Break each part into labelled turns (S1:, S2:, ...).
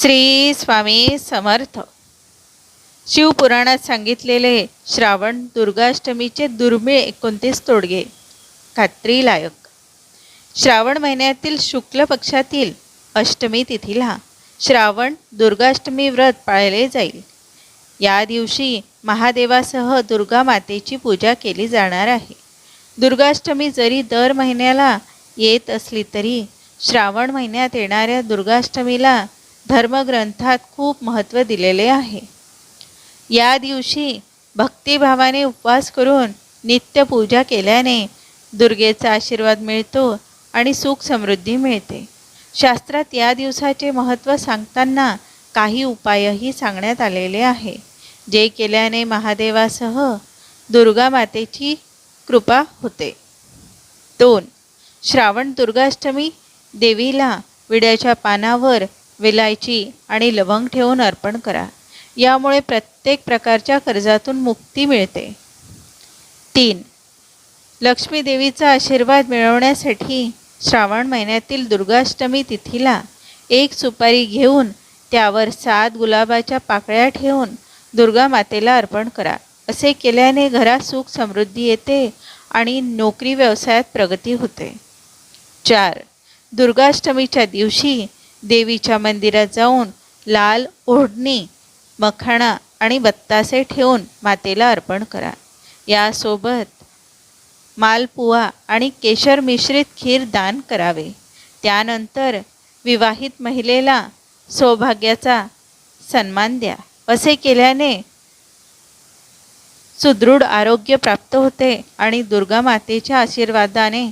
S1: श्री स्वामी समर्थ. शिवपुराणात सांगितलेले श्रावण दुर्गाष्टमीचे दुर्मिळ एकोणतीस तोडगे. खात्रीलायक श्रावण महिन्यातील शुक्ल पक्षातील अष्टमी तिथीला श्रावण दुर्गाष्टमी व्रत पाळले जाईल. या दिवशी महादेवासह दुर्गा मातेची पूजा केली जाणार आहे. दुर्गाष्टमी जरी दर महिन्याला येत असली तरी श्रावण महिन्यात येणाऱ्या दुर्गाष्टमीला धर्मग्रंथात खूप महत्त्व दिलेले आहे. या दिवशी भक्तिभावाने उपवास करून नित्य पूजा केल्याने दुर्गेचा आशीर्वाद मिळतो आणि सुख समृद्धी मिळते. शास्त्रात या दिवसाचे महत्त्व सांगताना काही उपायही सांगण्यात आलेले आहे. जे केल्याने महादेवासह दुर्गा मातेची कृपा होते. दोन श्रावण दुर्गाष्टमी देवीला विड्याच्या पानावर विलायची आणि लवंग ठेवून अर्पण करा. यामुळे प्रत्येक प्रकारच्या कर्जातून मुक्ती मिळते. तीन लक्ष्मी देवीचा आशीर्वाद मिळवण्यासाठी श्रावण महिन्यातील दुर्गाष्टमी तिथीला एक सुपारी घेऊन त्यावर सात गुलाबाच्या पाकळ्या ठेवून दुर्गा मातेला अर्पण करा. असे केल्याने घरात सुख समृद्धी येते आणि नोकरी व्यवसायात प्रगती होते. चार दुर्गाष्टमीच्या दिवशी देवीच्या मंदिरात जाऊन लाल ओढणी मखाणा आणि बत्तासे ठेवून मातेला अर्पण करा. यासोबत मालपुवा आणि केशर मिश्रित खीर दान करावे. त्यानंतर विवाहित महिलेला सौभाग्याचा सन्मान द्या. असे केल्याने सुदृढ आरोग्य प्राप्त होते आणि दुर्गा मातेच्या आशीर्वादाने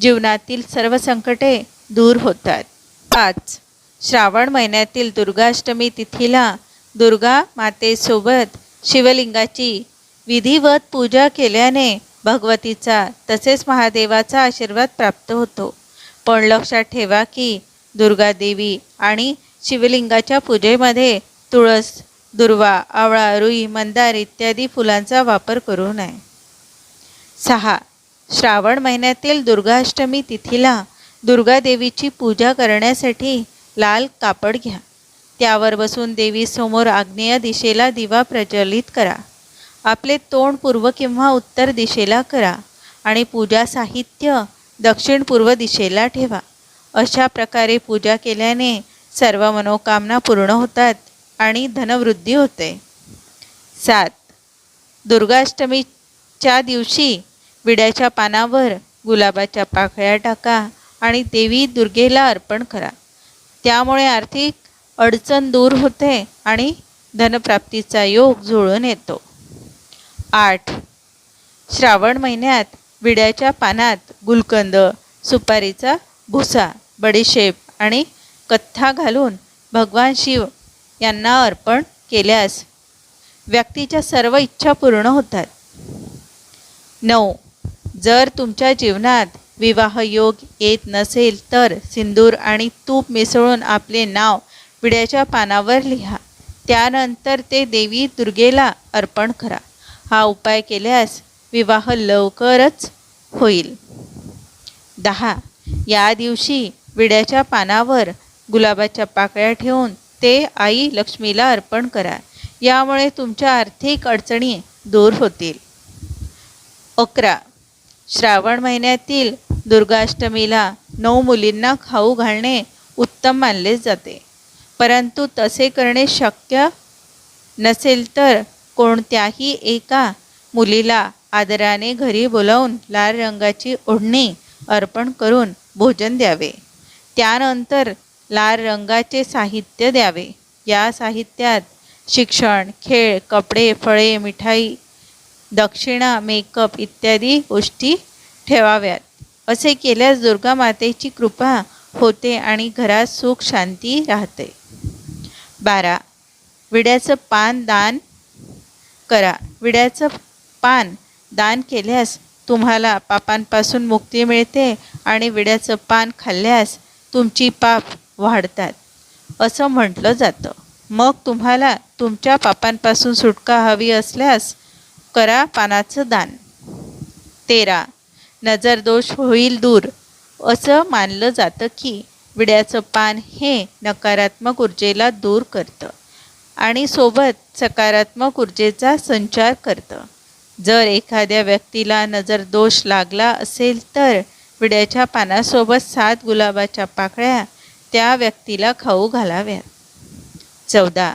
S1: जीवनातील सर्व संकटे दूर होतात. पाच श्रावण महिन्यातील दुर्गाष्टमी तिथीला दुर्गा मातेसोबत शिवलिंगाची विधिवत पूजा केल्याने भगवतीचा तसेच महादेवाचा आशीर्वाद प्राप्त होतो. पण लक्षात ठेवा की दुर्गा देवी आणि शिवलिंगाच्या पूजेमध्ये तुळस दुर्वा आवळा रुई मंदार इत्यादी फुलांचा वापर करू नये. सहा. श्रावण महिन्यातील दुर्गाष्टमी तिथीला दुर्गा देवीची पूजा करण्यासाठी लाल कापड घ्या. त्यावर बसून देवीसमोर आग्नेय दिशेला दिवा प्रज्वलित करा. आपले तोंड पूर्व किंवा उत्तर दिशेला करा आणि पूजा साहित्य दक्षिण पूर्व दिशेला ठेवा. अशा प्रकारे पूजा केल्याने सर्व मनोकामना पूर्ण होतात आणि धनवृद्धी होते. सात. दुर्गाष्टमीच्या दिवशी विड्याच्या पानावर गुलाबाच्या पाकळ्या टाका आणि देवी दुर्गेला अर्पण करा. त्यामुळे आर्थिक अडचण दूर होते आणि धनप्राप्तीचा योग जुळून येतो. आठ. श्रावण महिन्यात विड्याच्या पानात गुलकंद सुपारीचा भुसा बडीशेप आणि कथ्था घालून भगवान शिव यांना अर्पण केल्यास व्यक्तीच्या सर्व इच्छा पूर्ण होतात. नऊ. जर तुमच्या जीवनात विवाह योग येत नसेल तर सिंदूर आणि तूप मिसळून आपले नाव विड्याच्या पानावर लिहा. त्यानंतर ते देवी दुर्गेला अर्पण करा. हा उपाय केल्यास विवाह लवकरच होईल. दहा. या दिवशी विड्याच्या पानावर गुलाबाच्या पाकळ्या ठेवून ते आई लक्ष्मीला अर्पण करा. यामुळे तुमच्या आर्थिक अडचणी दूर होतील. अकरा. श्रावण महिन्यातील दुर्गाष्टमीला नऊ मुलींना खाऊ घालणे उत्तम मानले जाते. परंतु तसे करणे शक्य नसेल तर कोणत्याही एका मुलीला आदराने घरी बोलावून लाल रंगाची ओढणी अर्पण करून भोजन द्यावे. त्यानंतर लाल रंगाचे साहित्य द्यावे. या साहित्यात शिक्षण खेळ कपडे फळे मिठाई दक्षिणा मेकअप इत्यादी गोष्टी ठेवाव्यात. असे केल्यास दुर्गा मातेची कृपा होते आणि घरात सुख शांती राहते. बारा. विड्याचं पान दान करा. विड्याचं पान दान केल्यास तुम्हाला पापांपासून मुक्ती मिळते आणि विड्याचं पान खाल्ल्यास तुमची पाप वाढतात. असं म्हटलं जातं. मग तुम्हाला तुमच्या पापांपासून सुटका हवी असल्यास करा पानाचं दान. तेरा. नजर दोष होईल दूर. असं मानलं जातं की विड्याचं पान हे नकारात्मक ऊर्जेला दूर करतं आणि सोबत सकारात्मक ऊर्जेचा संचार करतं. जर एखाद्या व्यक्तीला नजर दोष लागला असेल तर विड्याच्या पानासोबत सात गुलाबाच्या पाकळ्या त्या व्यक्तीला खाऊ घालाव्यात. चौदा.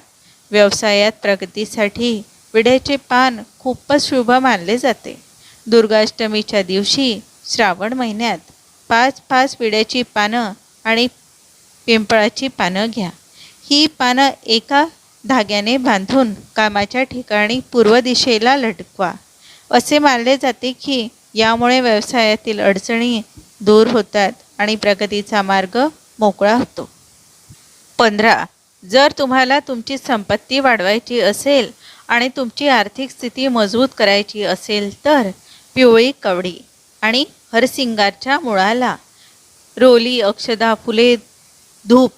S1: व्यवसायात प्रगतीसाठी विड्याचे पान खूपच शुभ मानले जाते. दुर्गाष्टमीच्या दिवशी श्रावण महिन्यात पाच पाच विड्याची पानं आणि पिंपळाची पानं घ्या. ही पानं एका धाग्याने बांधून कामाच्या ठिकाणी पूर्व दिशेला लटकवा. असे मानले जाते की यामुळे व्यवसायातील अडचणी दूर होतात आणि प्रगतीचा मार्ग मोकळा होतो. पंधरा जर तुम्हाला तुमची संपत्ती वाढवायची असेल आणि तुमची आर्थिक स्थिती मजबूत करायची असेल तर पिवळी कवडी आणि हरसिंगारच्या मुळाला रोली अक्षदा फुले धूप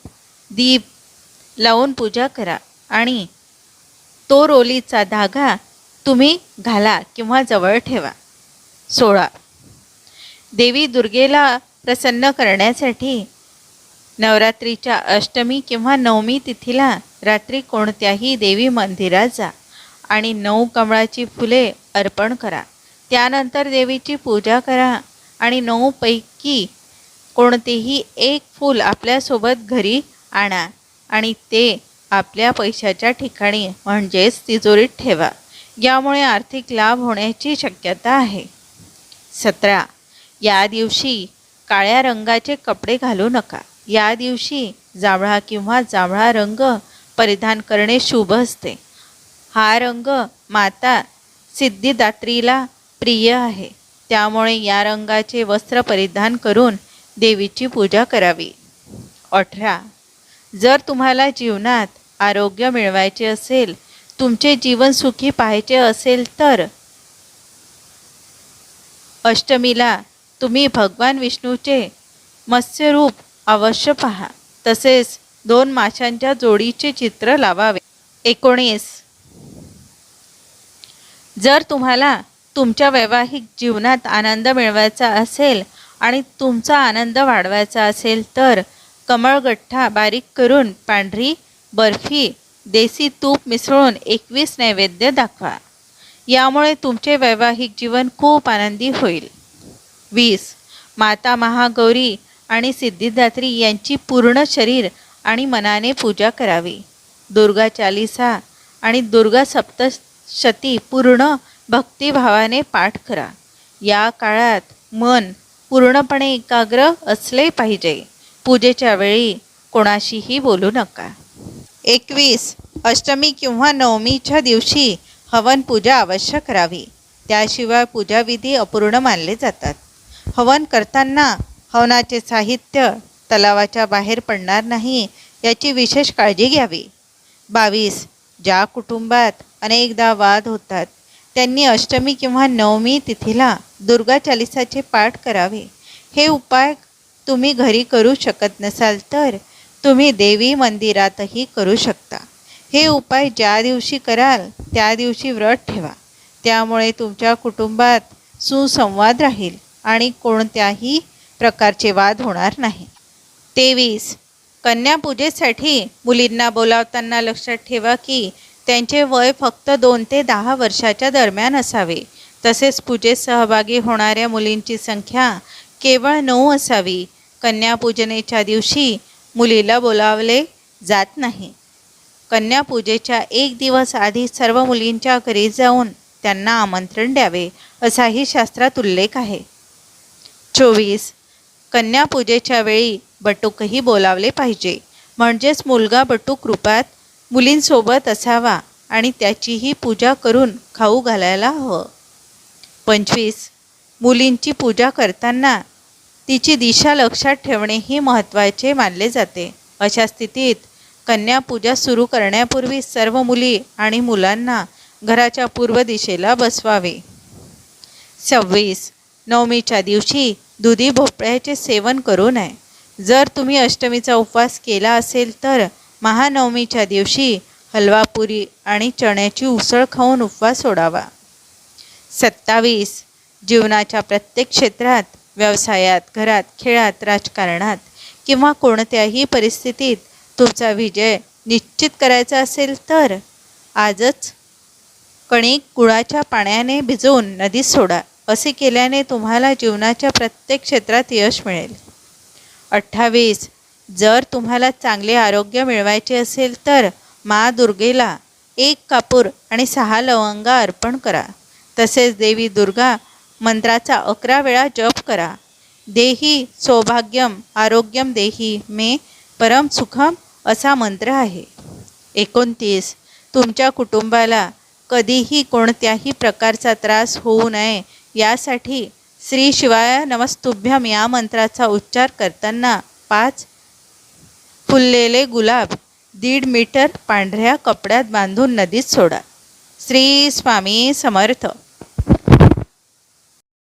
S1: दीप लावून पूजा करा आणि तो रोलीचा धागा तुम्ही घाला किंवा जवळ ठेवा. सोळा. देवी दुर्गेला प्रसन्न करण्यासाठी नवरात्रीच्या अष्टमी किंवा नवमी तिथीला रात्री कोणत्याही देवी मंदिरात जा आणि नऊ कमळाची फुले अर्पण करा. त्यानंतर देवीची पूजा करा आणि नऊपैकी कोणतेही एक फूल आपल्यासोबत घरी आणा आणि ते आपल्या पैशाच्या ठिकाणी म्हणजेच तिजोरीत ठेवा. यामुळे आर्थिक लाभ होण्याची शक्यता आहे. सतरा. या दिवशी काळ्या रंगाचे कपडे घालू नका. या दिवशी जांभळा किंवा जांभळा रंग परिधान करणे शुभ असते. हा रंग माता सिद्धिदात्रीला प्रिय आहे. त्यामुळे या रंगाचे वस्त्र परिधान करून देवीची पूजा करावी. अठरा. जर तुम्हाला जीवनात आरोग्य मिळवायचे असेल तुमचे जीवन सुखी पाहायचे असेल तर अष्टमीला तुम्ही भगवान विष्णूचे मत्स्यरूप अवश्य पहा. तसेच दोन माशांच्या जोडीचे चित्र लावावे. एकोणीस. जर तुम्हाला तुमच्या वैवाहिक जीवनात आनंद मिळवायचा असेल आणि तुमचा आनंद वाढवायचा असेल तर कमळगठ्ठा बारीक करून पांढरी बर्फी देसी तूप मिसळून एकवीस नैवेद्य दाखवा. यामुळे तुमचे वैवाहिक जीवन खूप आनंदी होईल. वीस. माता महागौरी आणि सिद्धिदात्री यांची पूर्ण शरीर आणि मनाने पूजा करावी. दुर्गा चालिसा आणि दुर्गा सप्तशती पूर्ण भक्तिभावाने पाठ करा. या काळात मन पूर्णपणे एकाग्र असले पाहिजे. पूजेच्या वेळी कोणाशीही बोलू नका. एकवीस अष्टमी किंवा नवमीच्या दिवशी हवन पूजा अवश्य करावी. त्याशिवाय पूजाविधी अपूर्ण मानले जातात. हवन करताना हवनाचे साहित्य तलावाच्या बाहेर पडणार नाही याची विशेष काळजी घ्यावी. बावीस ज्या कुटुंबात अनेकदा वाद होतात त्यांनी अष्टमी किंवा नवमी तिथीला दुर्गा चालिसाचे पाठ करावे. हे उपाय तुम्ही घरी करू शकत नसाल तर तुम्ही देवी मंदिरातही करू शकता. हे उपाय ज्या दिवशी कराल त्या दिवशी व्रत ठेवा. त्यामुळे तुमच्या कुटुंबात सुसंवाद राहील आणि कोणत्याही प्रकारचे वाद होणार नाही. तेवीस. कन्यापूजेसाठी मुलींना बोलावताना लक्षात ठेवा की त्यांचे वय फक्त दोन ते दहा वर्षाच्या दरम्यान असावे. तसेच पूजेत सहभागी होणाऱ्या मुलींची संख्या केवळ नऊ असावी. कन्यापूजनेच्या दिवशी मुलीला बोलावले जात नाही. कन्यापूजेच्या एक दिवस आधी सर्व मुलींच्या घरी जाऊन त्यांना आमंत्रण द्यावे असाही शास्त्रात उल्लेख आहे. चोवीस. कन्यापूजेच्या वेळी बटूकही बोलावले पाहिजे. म्हणजेच मुलगा बटूक रूपात मुलींसोबत असावा आणि त्याचीही पूजा करून खाऊ घालायला हवं. पंचवीस. मुलींची पूजा करताना तिची दिशा लक्षात ठेवणेही महत्त्वाचे मानले जाते. अशा स्थितीत कन्यापूजा सुरू करण्यापूर्वी सर्व मुली आणि मुलांना घराच्या पूर्व दिशेला बसवावे. सव्वीस. नवमीच्या दिवशी दुधी भोपळ्याचे सेवन करू नये. जर तुम्ही अष्टमीचा उपवास केला असेल तर महानवमीच्या दिवशी हलवा पुरी आणि चण्याची उसळ खाऊन उपवास सोडावा. सत्तावीस. जीवनाच्या प्रत्येक क्षेत्रात व्यवसायात घरात खेळात राजकारणात किंवा कोणत्याही परिस्थितीत तुमचा विजय निश्चित करायचा असेल तर आजच कणिक गुळाच्या पाण्याने भिजवून नदीत सोडा. असे केल्याने तुम्हाला जीवनाच्या प्रत्येक क्षेत्रात यश मिळेल. अठ्ठावीस. जर तुम्हाला चांगले आरोग्य मिळवायचे असेल तर मा दुर्गेला एक कापूर आणि सहा लवंगा अर्पण करा. तसेच देवी दुर्गा मंत्राचा अकरा वेळा जप करा. देही सौभाग्यम आरोग्यम देही मे परम सुखम असा मंत्र आहे. एकोणतीस. तुमच्या कुटुंबाला कधीही कोणत्याही प्रकारचा त्रास होऊ नये यासाठी श्री शिवाय नमस्तुभ्यम या मंत्राचा उच्चार करताना पाच फुललेले गुलाब दीड मीटर पांढऱ्या कपड्यात बांधून नदीत सोडा. श्री स्वामी समर्थ.